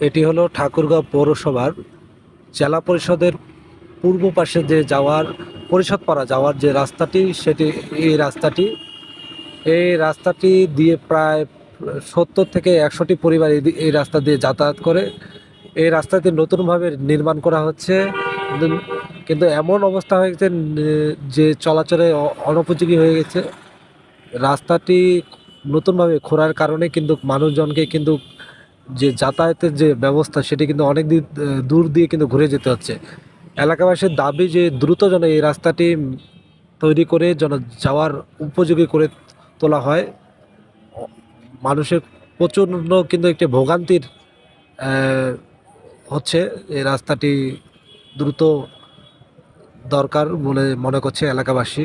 এটি হলো ঠাকুরগাঁও পৌরসভার জেলা পরিষদের পূর্ব পাশে যে যাওয়ার, পরিষদ পাড়া যাওয়ার যে রাস্তাটি, সেটি, এই রাস্তাটি এই রাস্তাটি দিয়ে প্রায় সত্তর থেকে একশোটি পরিবার এই রাস্তা দিয়ে যাতায়াত করে। এই রাস্তাটি নতুনভাবে নির্মাণ করা হচ্ছে। কিন্তু- কিন্তু এমন অবস্থা হয়ে গেছে, যে চলাচলে অনুপযোগী হয়ে গেছে। রাস্তাটি নতুনভাবে খোঁড়ার কারণে কিন্তু মানুষজনকে কিন্তু যে যাতায়াতের যে ব্যবস্থা, সেটি কিন্তু অনেক দূর দিয়ে কিন্তু ঘুরে যেতে হচ্ছে। এলাকাবাসীর দাবি যে দ্রুত যেন এই রাস্তাটি তৈরি করে যেন যাওয়ার উপযোগী করে তোলা হয়। মানুষের প্রচণ্ড কিন্তু একটি ভোগান্তির হচ্ছে এই রাস্তাটি দ্রুত দরকার বলে মনে করছে এলাকাবাসী।